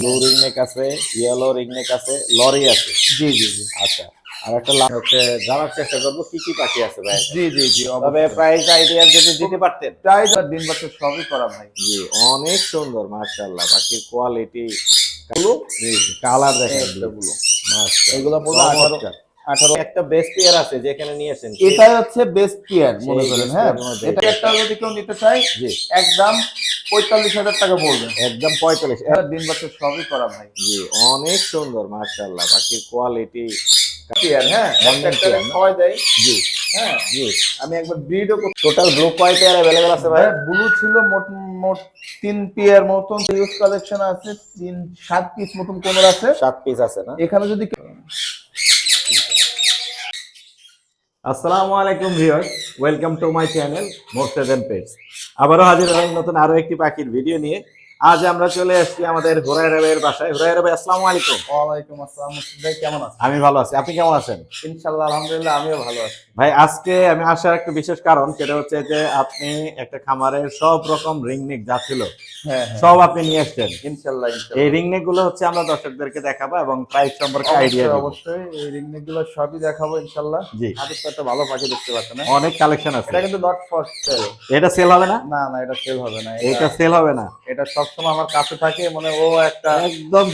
Blue ringneck আছে yellow ringneck আছে lory আছে। জি জি জি। আচ্ছা আর একটা হচ্ছে জানার চেষ্টা করব কি কি পাখি আছে ভাই? জি জি জি তবে প্রাইস আইডিয়া যদি দিতে পারতেন। প্রাইস আর দিন বছর সবই করা ভাই। জি অনেক সুন্দর মাশাআল্লাহ। পাখির কোয়ালিটি জি জি কালার দেখেন এগুলো এগুলো পড়ল আঠারো। একটা বেস্ট পেয়ার আছে যেখানে নিয়েছেন এটাই হচ্ছে বেস্ট পিয়ার মনে করেন হ্যাঁ? এটা। একটা যদি কেউ নিতে জি। একদম পঁয়তাল্লিশ হাজার টাকা পড়বে। একদম পঁয়তাল্লিশ। দিন বাচ্চা সবই করা ভাই। জি অনেক সুন্দর মাশাআল্লাহ। পাখির কোয়ালিটি পিয়ার হ্যাঁ? একটা খাওয়াই দেয়। জি। হ্যাঁ? জি। আমি একবার ব্রিডও টোটাল ব্লু কয় পেয়ার অ্যাভেলেবল আছে ভাই? ব্লু ছিল মোট মোট তিন পিয়ার মতন। ইউজ কালেকশন আছে তিন সাত পিস মতন কোনোর আছে। সাত পিস আছে না? এখানে যদি আসসালামু আলাইকুম viewers, welcome to my channel Morshed pets. আবারও হাজির হলাম নতুন আরও একটি পাখির ভিডিও নিয়ে। আজ আমরা চলে এসেছি আমাদের হুরায়রা ভাইয়ের বাসায়। হুরায়রা ভাই আসসালামু আলাইকুম। ওয়ালাইকুম আসসালাম ভাই কেমন আছেন? আমি ভালো আছি। আপনি কেমন আছেন? ইনশাআল্লাহ আলহামদুলিল্লাহ আমিও ভালো আছি। ভাই আজকে আমি আসার একটা বিশেষ কারণ সেটা হচ্ছে যে আপনি একটা খামারের সব রকম রিংনেক যা ছিল হ্যাঁ সব আপনি নিয়ে এসছেন। ইনশাআল্লাহ এই রিংনেকগুলো হচ্ছে আমরা দর্শকদেরকে দেখাবো এবং প্রাইস সম্পর্কে আইডিয়া অবশ্যই অবশ্যই এই রিংনেকগুলো সবই দেখাবো ইনশাআল্লাহ। জি। হাতের তো একটা ভালো পাখি দেখতে পাচ্ছেন না অনেক কালেকশন আছে। এটা কিন্তু নট ফর সেল এটা সেল হবে না? না না এটা সেল হবে না। এটা সেল হবে না? এটা সবসময় আমার কাছে থাকে মানে ও একটা একদম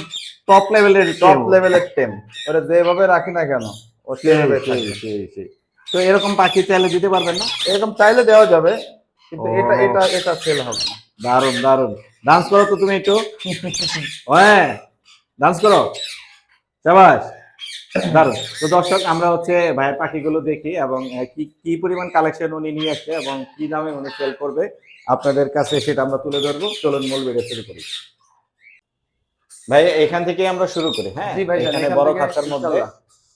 টপ লেভেলের টপ লেভেলের টেম ওটা যেভাবে রাখি না কেন ও সেভাবে তো এরকম পাখি চাইলে দিতে পারবেন না? এরকম চাইলে দেওয়া যাবে কিন্তু এটা এটা এটা সেল হবে দারুণ দারুণ দারুণ ডান্স করো তো তুমি একটু। হ্যাঁ ডান্স করো। শাবাশ দারুণ তো দর্শক আমরা হচ্ছে ভাইয়ের পাখিগুলো দেখি এবং কি কি পরিমাণ কালেকশন উনি নিয়ে আসছে এবং কি দামে উনি সেল করবে আপনাদের কাছে সেটা আমরা তুলে ধরবো। চলুন মূল ভিডিও শুরু করি। ভাই এখান থেকে আমরা শুরু করি হ্যাঁ? এখানে বড় খাঁচার মধ্যে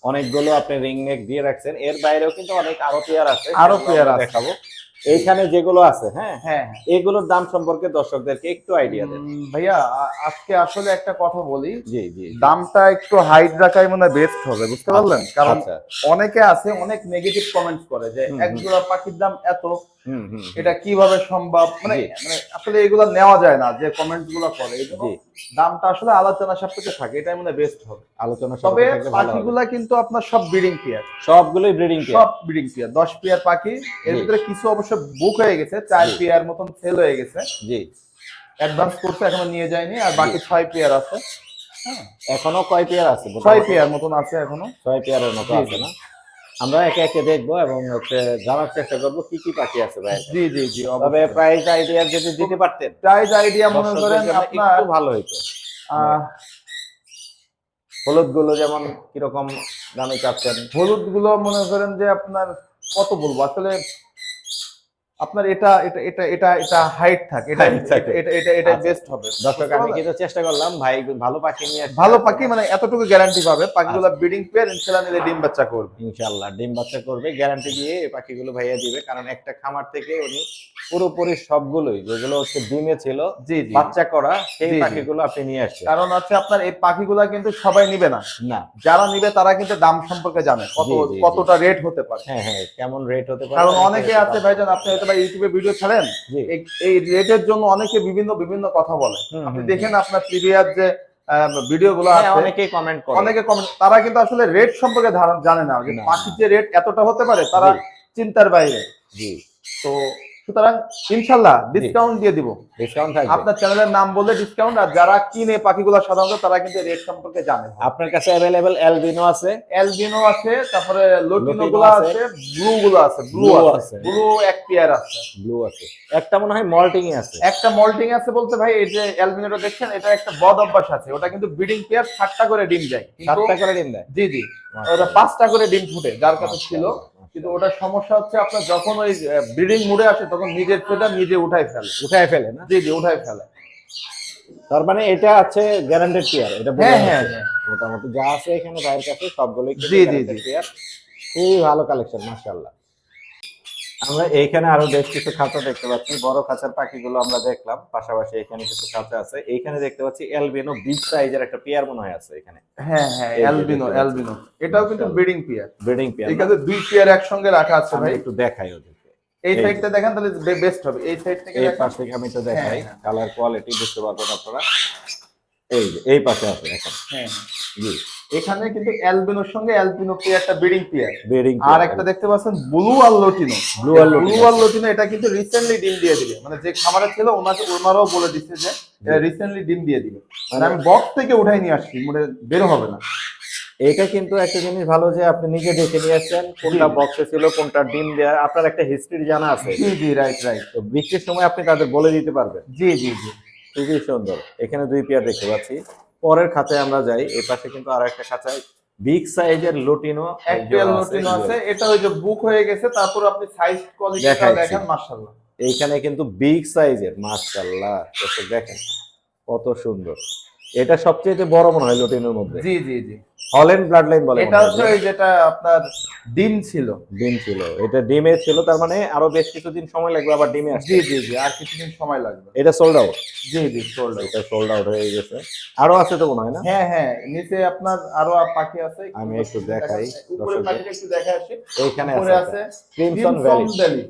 অনেকগুলো আপনি রিং নেক দিয়ে রাখছেন। এর বাইরেও কিন্তু অনেক আরও পেয়ার আছে আরও পেয়ার। দেখাবো। এইখানে যেগুলো আছে হ্যাঁ? হ্যাঁ। এগুলোর দাম সম্পর্কে দর্শকদেরকে একটু আইডিয়া দেন। ভাইয়া আজকে আসলে একটা কথা বলি। জি জি দামটা একটু হাইট রাখাই মনে বেস্ট হবে বুঝতে পারলেন? কারণ আচ্ছা। অনেকে আছে অনেক নেগেটিভ কমেন্টস করে যে এক জোড়া পাখির দাম এত এটা কীভাবে সম্ভব? মানে মানে আসলে এগুলো নেওয়া যায় না যে কমেন্টসগুলো করে। জি। দামটা আসলে আলোচনা সাপেক্ষে থাকে এটাই মনে বেস্ট হবে। আলোচনা তবে পাখিগুলা কিন্তু আপনার সব ব্রিডিং পেয়ার সবগুলোই ব্রিডিং সব ব্রিডিং পেয়ার দশ পেয়ার পাখি এর ভিতরে কিছু অবশ্য বুক হয়ে গেছে চার পেয়ার মতন সেল হয়ে গেছে। জি। অ্যাডভান্স করতে এখনও নিয়ে যায়নি আর বাকি ছয় পেয়ার আছে। হ্যাঁ এখনও কয় পেয়ার আছে ছয় পেয়ার মতন আছে এখনও। ছয় পেয়ারের মতো আছে না? আমরা একে একে দেখব এবং হচ্ছে জানার চেষ্টা করব কি কি পাখি আছে ভাই। জি জি জি তবে প্রাইস আইডিয়া যদি দিতে পারতেন প্রাইস আইডিয়া মনে করেন আপনার ভালো হইতো। হলুদগুলো যেমন কীরকম দামে চাচ্ছেন? হলুদগুলো মনে করেন যে আপনার কত বলব? আসলে আপনার এটা এটা এটা এটা এটা হাইট থাকে এটা এটা এটা এটা আচ্ছা। বেস্ট হবে। দর্শক আমি কিন্তু চেষ্টা করলাম ভাই ভালো পাখি নিয়ে। ভালো পাখি মানে এতটুকু গ্যারান্টি পাবে পাখিগুলো ব্রিডিং পেয়ার ইনশাআল্লাহ নিলে ডিম বাচ্চা করবে। ইনশাল্লাহ ডিম বাচ্চা করবে গ্যারান্টি দিয়ে এই পাখিগুলো ভাইয়া দিবে কারণ একটা খামার থেকে উনি পুরোপুরি সবগুলোই যেগুলো হচ্ছে ডিমে ছিল জি জি। বাচ্চা করা সেই। পাখিগুলো আপনি নিয়ে আসছেন কারণ হচ্ছে আপনার এই পাখিগুলা কিন্তু সবাই নিবে না। না। যারা নিবে তারা কিন্তু দাম সম্পর্কে জানে কত। কতটা রেট হতে পারে। হ্যাঁ হ্যাঁ কেমন রেট হতে পারে কারণ অনেকে আছে ভাইজান আপনি হয়তো বা ইউটিউবে ভিডিও ছাড়েন? এই- রেটের জন্য অনেকে বিভিন্ন বিভিন্ন কথা বলে। আপনি দেখেন আপনার প্রিভিয়াস যে ভিডিও গুলো অনেকে কমেন্ট করে। অনেকে কমেন্ট তারা কিন্তু আসলে রেট সম্পর্কে ধারণা জানে না। যে পাখির যে রেট এতটা হতে পারে তারা চিন্তার বাইরে। জি। তো সুতরাং ইনশাল্লাহ ডিসকাউন্ট দিয়ে দিব। ডিসকাউন্ট থাকবে। আপনার চ্যানেলের নাম বললে ডিসকাউন্ট আর যারা কিনে পাখিগুলো সাধারণত তারা কিন্তু রেট সম্পর্কে জানে। আপনার কাছে অ্যাভেলেবেল অ্যালবিনো আছে? অ্যালবিনো আছে তারপরে লোটিনো গুলো আছে। ব্লু গুলো আছে ব্লু আছে। ব্লু এক পেয়ার আছে। ব্লু আছে। একটা মনে হয় মল্টিং আছে। একটা মল্টিং আছে বলতে ভাই এই যে অ্যালবিনোটা দেখছেন এটা একটা বদ অভ্যাস আছে। ওটা কিন্তু ব্রিডিং পেয়ার সাতটা করে ডিম দেয়। সাতটা করে ডিম দেয়? জি জি। ওটা পাঁচটা করে ডিম ফুটে যার কাছে ছিল। কিন্তু ওটা সমস্যা হচ্ছে আপনার যখন ওই ব্রিডিং মুডে আসে তখন নিজের ফেদার নিজে উঠায় ফেলে। উঠায় ফেলে না? জি জি উঠায় ফেলে। তার মানে এটা আছে গ্যারান্টেড কেয়ার এটা হ্যাঁ হ্যাঁ হ্যাঁ। মোটামুটি যা আছে এখানে বাইরের কাছে সবগুলোই জি, জি, জি। কেয়ার খুবই ভালো কালেকশন মাশাআল্লাহ। আমরা এইখানে আরও বেশ কিছু খাঁচা দেখতে পাচ্ছি। বড় খাঁচার পাখিগুলো আমরা দেখলাম। পাশাপাশি এখানে কিছু খাঁচা আছে। এইখানে দেখতে পাচ্ছি এলবিনো বিগ সাইজের একটা পেয়ার মনে হয় আছে এখানে। হ্যাঁ হ্যাঁ অ্যালবিনো অ্যালবিনো। এটাও কিন্তু ব্রিডিং পেয়ার। Breeding pair. এখানে দুই পেয়ার একসঙ্গে রাখা আছে ভাই। একটু দেখাই ওদেরকে। এই। সাইডটা দেখেন তাহলে বেস্ট হবে। এই সাইড থেকে এই পাশ থেকে আমি একটু দেখাই। হ্যাঁ, কালার কোয়ালিটি বুঝতে পারবেন আপনারা। এই যে এই পাশে আছে এখন। হ্যাঁ। জি। এখানে কিন্তু অ্যালবিনোর সঙ্গে অ্যালবিনো পেয়ারটা ব্রিডিং পেয়ার বেডিং আর একটা দেখতে পাচ্ছেন ব্লু আর লটিনো। Blue আর ব্লু আর লটিনো এটা কিন্তু রিসেন্টলি ডিম দিয়ে দিবে। মানে যে খামারে ছিল ওনাকে ওনারাও বলে দিচ্ছে যে রিসেন্টলি ডিম দিয়ে দিবে। মানে আমি বক্স থেকে উঠাই নিয়ে আসছি মানে বের হবে না। এটা কিন্তু একটা জিনিস ভালো যে আপনি নিজে দেখে নিয়ে আসছেন কোনটা। বক্সে ছিল কোনটা ডিম দেয়া আপনার একটা হিস্ট্রি জানা আছে। জি জি রাইট রাইট তো বিক্রির সময় আপনি তাদের বলে দিতে পারবেন। জি জি জি। খুবই সুন্দর। এখানে দুই পেয়ার দেখতে পাচ্ছি। পরের খাঁচায় আমরা যাই এই পাশে কিন্তু আর একটা খাঁচায় বিগ সাইজের লুটিনো এক পেয়ার লটিনো আছে এটা ওই যে বুক হয়ে গেছে তারপর আপনি সাইজ কোয়ালিটিটা দেখেন মাশাআল্লাহ। এইখানে কিন্তু বিগ সাইজের মাশাআল্লাহ। দেখেন কত সুন্দর। এটা সবচেয়ে বড় মনে হয় লুটিনোর মধ্যে। জি জি জি। হল্যান্ড ব্লাড লাইন বলে এটা হচ্ছে ওই যেটা আপনার ডিম ছিল। ডিম ছিল। এটা ডিমে ছিল তার মানে আরও বেশ কিছুদিন সময় লাগবে আবার ডিমে আসছে জি জি জি আর কিছুদিন সময় লাগবে। এটা সোল্ড আউট জি জি সোল্ড আউট এটা সোল্ড আউট হয়ে গেছে। আরও আছে তো মনে হয় না? হ্যাঁ হ্যাঁ নিচে আপনার আরও পাখি আছে। আমি একটু দেখাই উপরে পাখিটা একটু দেখা আসি। এইখানে আছে ক্রিমসন ভ্যালি।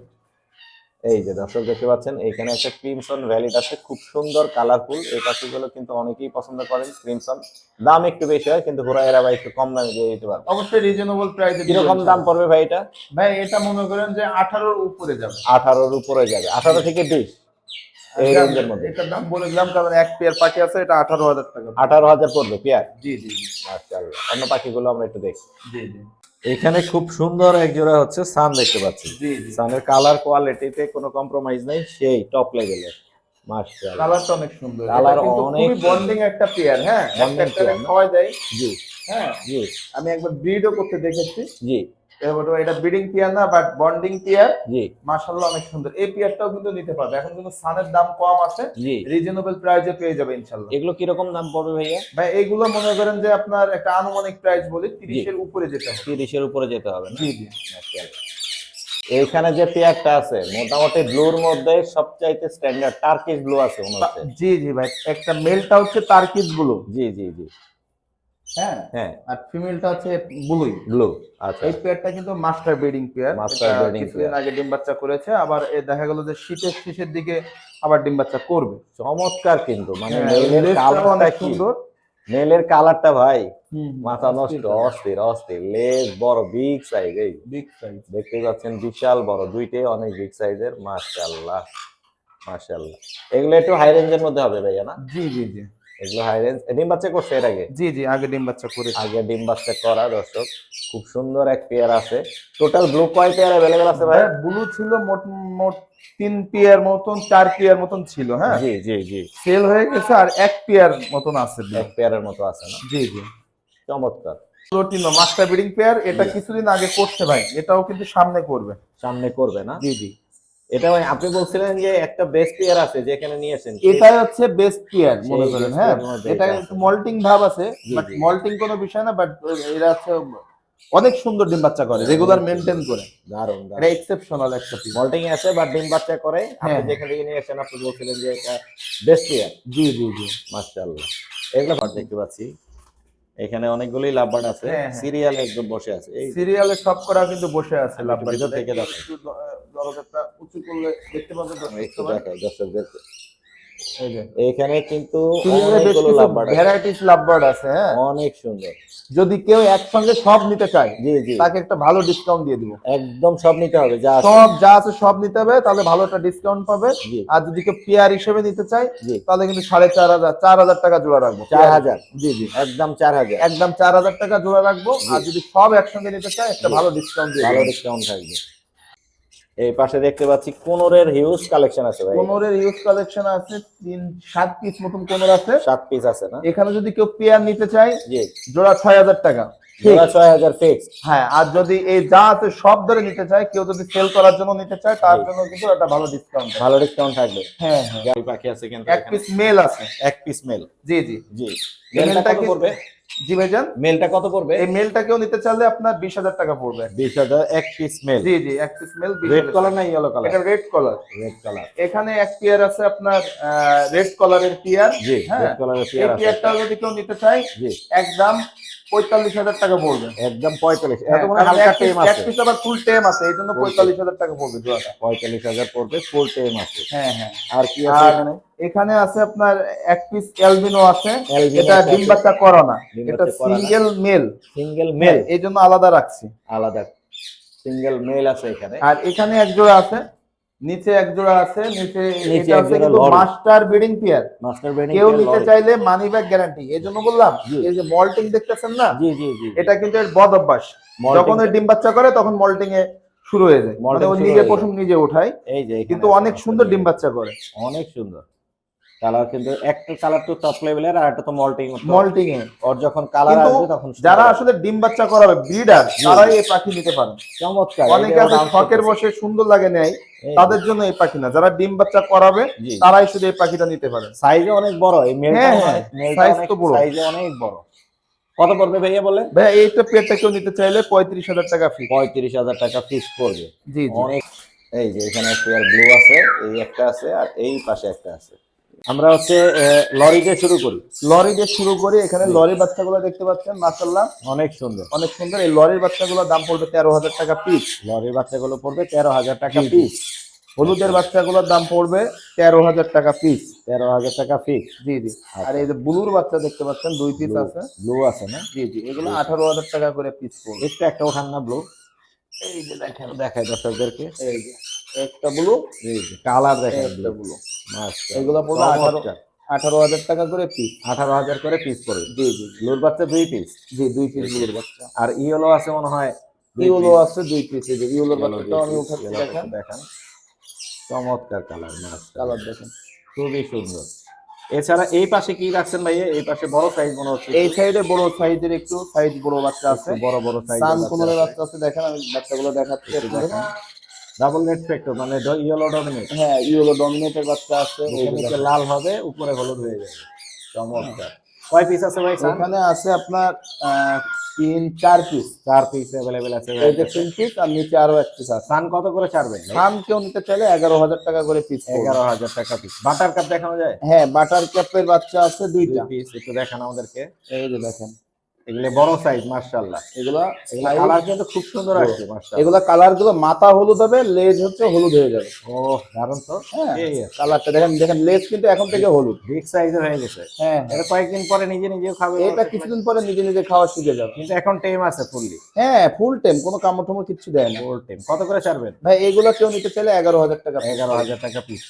এই যে দর্শক দেখতে পাচ্ছেন এইখানে একটা ক্রিমসন ভ্যালিড আছে খুব সুন্দর কালারফুল এই পাখিগুলো কিন্তু অনেকেই পছন্দ করেন ক্রিমসন। দাম একটু বেশি হয় কিন্তু হুরাইরা ভাই একটু কম দামে দিয়ে দিতে পারবে। অবশ্যই রিজনেবল প্রাইসে কীরকম দাম পড়বে ভাই এটা? ভাই এটা মনে করেন যে 18 এর উপরে যাবে। আঠারোর উপরে যাবে। আঠারো থেকে বিশ। এই রেঞ্জের মধ্যে। এটার দাম বলে দিলাম কারণ এক পেয়ার পাখি আছে এটা 18000 টাকা। আঠারো হাজার পড়বে পেয়ার জি জি মাশাআল্লাহ অন্য পাখিগুলো আমরা একটু দেখি। জি জি। এখানে খুব সুন্দর এক জোড়া হচ্ছে সান দেখতে পাচ্ছি। জি সানের কালার কোয়ালিটিতে কোনো কম্প্রোমাইজ নাই সেই টপ লেভেলের মাশাআল্লাহ। কালারটা অনেক সুন্দর। কালার অনেক বন্ডিং একটা পেয়ার হ্যাঁ? একটা? খাওয়া যায়। জি। হ্যাঁ? জি। আমি একবার ব্রিডও করতে দেখেছি। জি। এটা ব্রিডিং পেয়ার না বাট বন্ডিং পেয়ার জি। মাশাআল্লাহ অনেক সুন্দর। এই পেয়ারটাও কিন্তু নিতে পারবে। এখন কিন্তু সানের দাম কম আছে। রিজনেবল প্রাইসে পেয়ে যাবে ইনশাআল্লাহ। এগুলো কীরকম দাম পড়বে ভাইয়া? ভাই এইগুলো মনে করেন যে আপনার একটা আনুমানিক প্রাইস বলি 30 এর উপরে যেতে হবে। তিরিশের উপরে যেতে হবে জি জি। এইখানে যে পেয়ারটা আছে মোটামুটি ব্লুর মধ্যে সবচাইতে স্ট্যান্ডার্ড টার্কিশ ব্লু আছে জি জি ভাই। একটা মেলটা হচ্ছে টার্কিস ব্লু জি জি জি। হ্যাঁ? হ্যাঁ। আর ফিমেলটা হচ্ছে ব্লুই ব্লু আচ্ছা। এই পেয়ারটা কিন্তু মাস্টার ব্রিডিং পেয়ার breeding কিছুদিন pair। আগে ডিম বাচ্চা করেছে আবার এ দেখা গেল যে শীতের শেষের দিকে আবার ডিম বাচ্চা করবে। চমৎকার কিন্তু মানে হ্যাঁ, মেলের কালারটা অনেক সুন্দর। মেলের কালারটা ভাই মাথা নষ্ট অস্থির অস্থির। লেজ বড় বিগ সাইজ এই। বিগ সাইজ দেখতেই পাচ্ছেন বিশাল বড় দুইটাই অনেক বিগ সাইজের মাশাআল্লাহ মাশাআল্লাহ। এগুলো একটু হাই রেঞ্জের মধ্যে হবে ভাইয়া না? জি জি জি। এগুলো হাই রেঞ্জ ডিম বাচ্চা করছে এর আগে? জি জি আগে ডিম বাচ্চা করেছে। আগে ডিম বাচ্চা করা দর্শক। খুব সুন্দর এক পেয়ার আছে। টোটাল ব্লু কয় পেয়ার অ্যাভেলেবেল আছে ভাই? ব্লু ছিল মোট মোট তিন পেয়ার মতন চার পেয়ার মতন ছিল হ্যাঁ? জি জি জি। সেল হয়ে গেছে আর এক পেয়ার মতন আছে। এক পেয়ারের মতো আছে না? জি জি। চমৎকার। মাস্টার ব্রিডিং পেয়ার এটা কিছুদিন আগে করছে ভাই। এটাও কিন্তু সামনে করবে। সামনে করবে না? জি জি। এটা আপনি বলছিলেন যে একটা বেস্ট পেয়ার আছে যেখানে নিয়েছেন। এটাই হচ্ছে বেস্ট পেয়ার মনে করেন হ্যাঁ। এটা এটা। মল্টিং ভাব আছে বাট। মল্টিং কোনো বিষয় না বাট এরা হচ্ছে অনেক সুন্দর ডিম বাচ্চা করে রেগুলার মেনটেন করে। দারুণ এটা এক্সেপশনাল একটা পিস মল্টিং আছে বা ডিম বাচ্চা করে। আপনি হ্যাঁ। যেখান থেকে নিয়েছেন আপনি বলছিলেন যে এটা বেস্ট পেয়ার জি জি জি। মাশাআল্লাহ। এগুলো দেখতে পাচ্ছি। এখানে অনেকগুলি লাভবার্ড আছে। হ্যাঁ, হ্যাঁ। সিরিয়াল একদম বসে আছে। এই সিরিয়ালে সব করা কিন্তু বসে আছে লাভবান। লাভবার্ড ভিতর থেকে দেখো। দরজাটা উঁচু করলে দেখতে পাবেন দর্শক একটু এখানে কিন্তু ভ্যারাইটিস লাভবার্ড আছে। হ্যাঁ? অনেক সুন্দর। যদি কেউ একসঙ্গে সব নিতে চায় জি জি। তাকে একটা ভালো ডিসকাউন্ট দিয়ে দিব। একদম সব নিতে হবে যা সব যা আছে সব নিতে হবে তাহলে ভালো একটা ডিসকাউন্ট পাবে। আর যদি কেউ পেয়ার হিসেবে নিতে চায় তাহলে কিন্তু সাড়ে চার হাজার চার হাজার টাকা জোড়া রাখব। চার হাজার। জি জি একদম চার হাজার। একদম চার হাজার টাকা জোড়া রাখব। আর যদি সব একসঙ্গে নিতে চায় একটা ভালো ডিসকাউন্ট দিয়ে ভালো ডিসকাউন্ট থাকবে। এই পাশে দেখতে পাচ্ছি কোনরের হিউজ কালেকশন আছে ভাই। কোনোরের হিউজ কালেকশন আছে তিন সাত পিস মতন কোনোর আছে। সাত পিস আছে না? এখানে যদি কেউ পেয়ার নিতে চায় জি। জোড়া ছয় হাজার টাকা। জোড়া ছয় হাজার ফিক্স হ্যাঁ আর যদি এই যা আছে সব ধরে নিতে চায় কেউ যদি সেল করার জন্য নিতে চায় তার জন্য কিন্তু একটা ভালো ডিসকাউন্ট ভালো ডিসকাউন্ট থাকবে। হ্যাঁ হ্যাঁ। পাখি আছে কিন্তু এক পিস মেল আছে। এক পিস মেল জি জি। জি। মেলটা মেলটা কি- পড়বে? জি ভাইজান। মেলটা কত পড়বে? এই মেলটা কেউ নিতে চাইলে আপনার বিশ হাজার টাকা পড়বে। বিশ হাজার এক পিস মেল জি জি এক পিস মেল রেড কালার না ইয়েলো কালার এটা রেড কালার রেড কালার এখানে এক পিয়ার আছে আপনার রেড কালারের পিয়ার জি হ্যাঁ? রেড কালারের এই পেয়ার আছে পেয়ারটা যদি কেউ নিতে চায় জি। একদম পঁয়তাল্লিশ হাজার টাকা পড়বে। একদম পঁয়তাল্লিশ হ্যাঁ, মনে হালকা টেম এক আছে। পিস আবার ফুল টেম আছে এই জন্য পঁয়তাল্লিশ হাজার টাকা পড়বে জোড়াটা। পঁয়তাল্লিশ হাজার পড়বে ফুল টেম আছে। হ্যাঁ হ্যাঁ। আর কি আছে? এখানে এখানে আছে আপনার এক পিস অ্যালবিনো আছে। এটা। ডিম বাচ্চা করা না এটা। সিঙ্গেল মেল সিঙ্গেল মেল এই জন্য আলাদা রাখছি। আলাদা। সিঙ্গেল মেল আছে এখানে। আর এখানে এক জোড়া আছে। নিচে এক জোড়া আছে নিচে এটা আছে কিন্তু master breeding pair master breeding কেউ নিতে চাইলে মানি ব্যাক গ্যারান্টি এই জন্য বললাম। এই যে মল্টিং দেখতেছেন না? জি জি জি। এটা কিন্তু এর বদ অভ্যাস। যখন ওই ডিম বাচ্চা করে তখন মল্টিং এ শুরু হয়ে যায়। মানে ও নিজে প্রথম নিজে ওঠায়। এই যে কিন্তু অনেক সুন্দর ডিম বাচ্চা করে। অনেক সুন্দর। কালার কিন্তু একটা কালার তো টপ লেভেলের আর একটা তো মল্টিং মল্টিং এ ওর যখন কালার আসবে তখন যারা আসলে ডিম বাচ্চা করাবে ব্রিডার তারাই এই পাখি নিতে পারেন চমৎকার অনেকে আছে শখের বসে সুন্দর লাগে নেয় তাদের জন্য এই পাখি না। যারা ডিম বাচ্চা করাবে তারাই শুধু এই পাখিটা নিতে পারেন সাইজে অনেক বড় এই মেলটা হ্যাঁ, হ্যাঁ, তো বড়। সাইজে অনেক বড়। কত পড়বে ভাইয়া বলে ভাই এইটা পেটটা কেউ নিতে চাইলে পঁয়ত্রিশ হাজার টাকা ফি পঁয়ত্রিশ হাজার টাকা ফিক্স পড়বে জি অনেক এই যে এখানে পেয়ার ব্লু আছে এই একটা আছে আর এই পাশে একটা আছে। আমরা হচ্ছে লরি দিয়ে শুরু করি। লরি দিয়ে শুরু করি এখানে লরি বাচ্চাগুলো দেখতে পাচ্ছেন মাসাল্লাহ অনেক সুন্দর। অনেক সুন্দর। এই লরির বাচ্চাগুলোর দাম পড়বে তেরো হাজার টাকা পিস লরির বাচ্চাগুলো পড়বে তেরো হাজার টাকা। পিস হলুদের বাচ্চাগুলোর দাম পড়বে তেরো হাজার টাকা পিস তেরো হাজার টাকা ফিক্স জি জি। আর এই যে ব্লুর বাচ্চা দেখতে পাচ্ছেন দুই পিস আছে। ব্লু আছে না? জি জি। এগুলো আঠারো হাজার টাকা করে পিস পড়বে। একটু একটা ওঠান না ব্লু। এই যে দেখেন। দেখাই দর্শকদেরকে। এই যে। একটা ব্লু কালার দেখেন একটা ব্লু। এগুলো পড়বে আঠারো আঠারো হাজার টাকা করে পিস আঠারো হাজার করে পিস পড়বে। জি জি। ব্লুর বাচ্চা দুই পিস জি দুই পিস ব্লুর বাচ্চা। আর ইয়েলো আছে মনে হয় piece। আছে দুই পিস এই যে ইউলোর বাচ্চাটা আমি উঠাচ্ছি দেখেন। দেখান। চমৎকার কালার কালার দেখেন। খুবই সুন্দর। এছাড়া এই পাশে কি রাখছেন ভাইয়া? এই পাশে বড় সাইজ মনে হচ্ছে এই সাইডে বড় সাইজের একটু সাইজ বড় বাচ্চা আছে। বড় বড় সাইজ সান কোমরের বাচ্চা আছে। দেখেন আমি বাচ্চাগুলো দেখাচ্ছি। ডাবল নেট ফ্যাক্টর মানে ইয়েলো ডমিনেট হ্যাঁ ইয়েলো ডমিনেটের বাচ্চা আছে নিচে লাল হবে উপরে হলুদ হয়ে যাবে। চমৎকার। কয় পিস আছে ভাই এখানে আছে আপনার তিন চার পিস চার পিস অ্যাভেলেবেল আছে এই যে তিন পিস আর নিচে আরও এক পিস আছে। সান কত করে ছাড়বে? সান কেউ নিতে চাইলে এগারো হাজার টাকা করে পিস এগারো হাজার টাকা পিস বাটার কাপ দেখানো যায়? হ্যাঁ বাটার কাপের বাচ্চা আছে দুইটা। পিস একটু দেখান আমাদেরকে। এই যে দেখেন। এগুলো বড় সাইজ মাশাআল্লাহ। এগুলা এগুলো কালার কিন্তু খুব সুন্দর আসছে মাশাআল্লাহ। এগুলা কালারগুলো মাথা হলুদ হবে লেজ হচ্ছে হলুদ হয়ে যাবে। ও দারুণ তো। হ্যাঁ কালারটা দেখেন দেখেন লেজ কিন্তু এখন থেকে হলুদ। বিগ সাইজের হয়ে গেছে। হ্যাঁ। এটা কয়েকদিন পরে নিজে নিজেও খাবে। এটা কিছুদিন পরে নিজে নিজে খাওয়া শিখে যাবে। কিন্তু এখন আছে ফুললি হ্যাঁ ফুল টাইম কোনো কামড় টামড় কিচ্ছু দেয় না। ফুল কত করে ছাড়বেন? ভাই এগুলো কেউ নিতে চাইলে এগারো হাজার টাকা এগারো হাজার টাকা পিস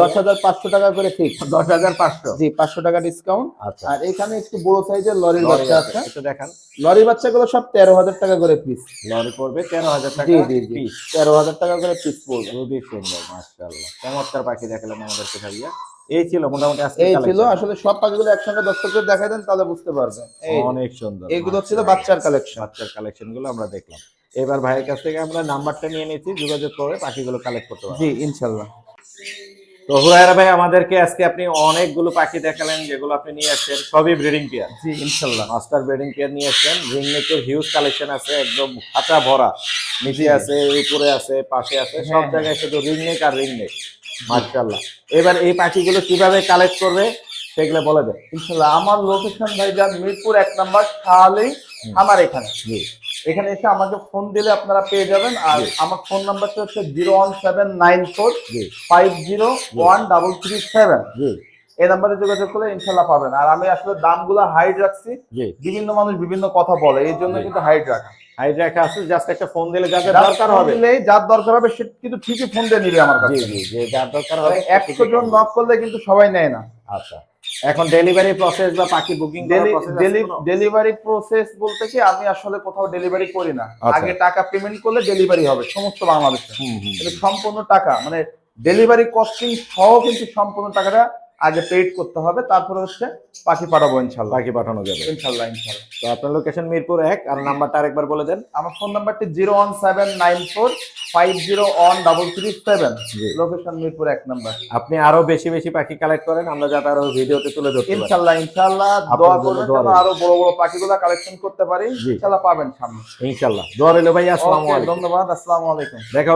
দশ হাজার পাঁচশো টাকা করে ফিক্স দশ হাজার পাঁচশো। জি পাঁচশো টাকা ডিসকাউন্ট আচ্ছা। আর এখানে একটু বড় সাইজের লরির বাচ্চা একটু দেখান। লরি বাচ্চাগুলো সব তেরো হাজার টাকা করে পিস লরি পড়বে তেরো হাজার টাকা জি জি। জি তেরো হাজার টাকা করে পিস পড়বে। খুবই সুন্দর মাশাআল্লাহ। চমৎকার পাখি দেখালাম আমাদেরকে ভাইয়া এই ছিল মোটামুটি আজকে এই ছিল আসলে সব পাখিগুলো একসঙ্গে দর্শকদের দেখাই দেন তাহলে বুঝতে পারবেন। অনেক সুন্দর এগুলো ছিল বাচ্চার কালেকশন বাচ্চার কালেকশনগুলো আমরা দেখলাম। এবার ভাইয়ের কাছ থেকে আমরা নাম্বারটা নিয়ে নিয়েছি যোগাযোগ করে পাখিগুলো কালেক্ট করতে পারব। জি ইনশাল্লাহ তো হুরায়রা ভাই আমাদেরকে আজকে আপনি অনেকগুলো পাখি দেখালেন যেগুলো আপনি নিয়ে আসছেন। সবই ব্রিডিং পেয়ার জি ইনশাল্লাহ। মাস্টার ব্রিডিং পেয়ার নিয়ে আসছেন। রিং নেকের হিউজ কালেকশন আছে একদম খাঁচা ভরা। নিচে আছে উপরে আছে পাশে আছে সব হ্যাঁ, জায়গায় শুধু রিং নেক আর রিং নেক মাশাআল্লাহ। এবার এই পাখিগুলো কীভাবে কালেক্ট করবে? সেগুলো বলা যায় ইনশাল্লাহ আমার লোকেশন ভাইজান মিরপুর এক নাম্বার শাহালি আমার এখানে। এখানে এসে আমাকে ফোন দিলে আপনারা পেয়ে যাবেন। আর আমার ফোন নাম্বারটা হচ্ছে zero one seven nine four five zero one double three seven জি। এই নাম্বারে যোগাযোগ করলে ইনশাল্লাহ পাবেন। আর আমি আসলে দামগুলো হাইড রাখছি। জি। বিভিন্ন মানুষ বিভিন্ন কথা বলে এই জন্য কিন্তু হাইড রাখা। হাইড রাখা আছে জাস্ট একটা ফোন দিলে যাদের দরকার হবে। দিলেই যার দরকার হবে সে কিন্তু ঠিকই ফোন দিয়ে নিবে আমার কাছে। জি যে যার দরকার হবে একশো জন নক করলে কিন্তু সবাই নেয় না। আচ্ছা। এখন ডেলিভারি প্রসেস বা পাখি বুকিং ডেলিভারি প্রসেস বলতে কি আমি আসলে কোথাও ডেলিভারি করি না। আচ্ছা। আগে টাকা পেমেন্ট করলে ডেলিভারি হবে সমস্ত বাংলাদেশে। সম্পূর্ণ টাকা মানে ডেলিভারি কস্টিং সহ কিন্তু সম্পূর্ণ টাকাটা আগে পেড করতে হবে তারপরে হচ্ছে পাখি পাঠাবো ইনশাল্লাহ পাখি পাঠানো যাবে। ইনশাল্লাহ ইনশাল্লাহ তো আপনার লোকেশন মিরপুর এক আর নাম্বারটা আরেকবার বলে দেন। আমার ফোন নাম্বারটি zero one seven nine four five zero one double three seven location Mirpur এক নাম্বার। আপনি আরও বেশি বেশি পাখি কালেক্ট করেন আমরা যাতে আরও ভিডিওতে তুলে ধরতে ইনশাল্লাহ ইনশাল্লাহ দোয়া করবেন যেন আরও বড় বড় পাখিগুলো কালেকশন করতে পারি। ইনশাল্লাহ পাবেন সামনে। ইনশাল্লাহ দোয়া রইল ভাই আসসালামু আলাইকুম। ধন্যবাদ আসসালামু আলাইকুম। দেখা